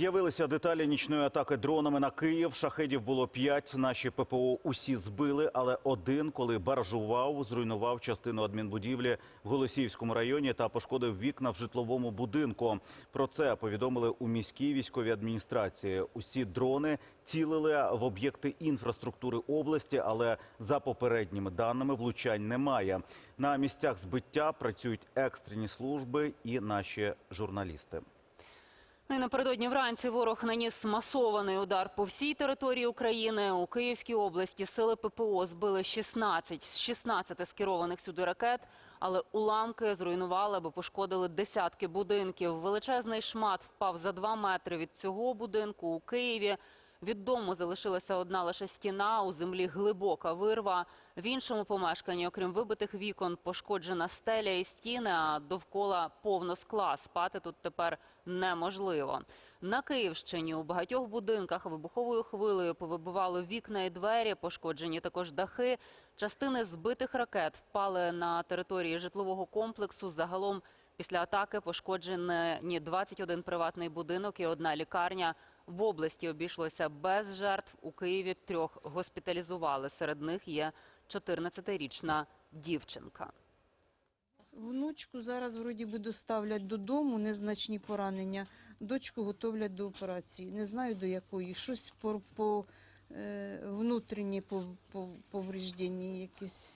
З'явилися деталі нічної атаки дронами на Київ. Шахедів було п'ять. Наші ППО усі збили, але один, коли баражував, зруйнував частину адмінбудівлі в Голосіївському районі та пошкодив вікна в житловому будинку. Про це повідомили у міській військовій адміністрації. Усі дрони цілили в об'єкти інфраструктури області, але за попередніми даними влучань немає. На місцях збиття працюють екстрені служби і наші журналісти. Ну і напередодні вранці ворог наніс масований удар по всій території України. У Київській області сили ППО збили 16 з 16 скерованих сюди ракет, але уламки зруйнували або пошкодили десятки будинків. Величезний шмат впав за два метри від цього будинку у Києві. Від дому залишилася одна лише стіна, у землі глибока вирва. В іншому помешканні, окрім вибитих вікон, пошкоджена стеля і стіни, а довкола повно скла. Спати тут тепер неможливо. На Київщині у багатьох будинках вибуховою хвилею повибивало вікна і двері, пошкоджені також дахи. Частини збитих ракет впали на території житлового комплексу. Загалом після атаки пошкоджені 21 приватний будинок і одна лікарня. В області обійшлося без жертв. У Києві трьох госпіталізували. Серед них є 14-річна дівчинка. Внучку зараз вроді би доставлять додому, незначні поранення. Дочку готовлять до операції. Не знаю до якої. Щось по, по е, пов- повреждення.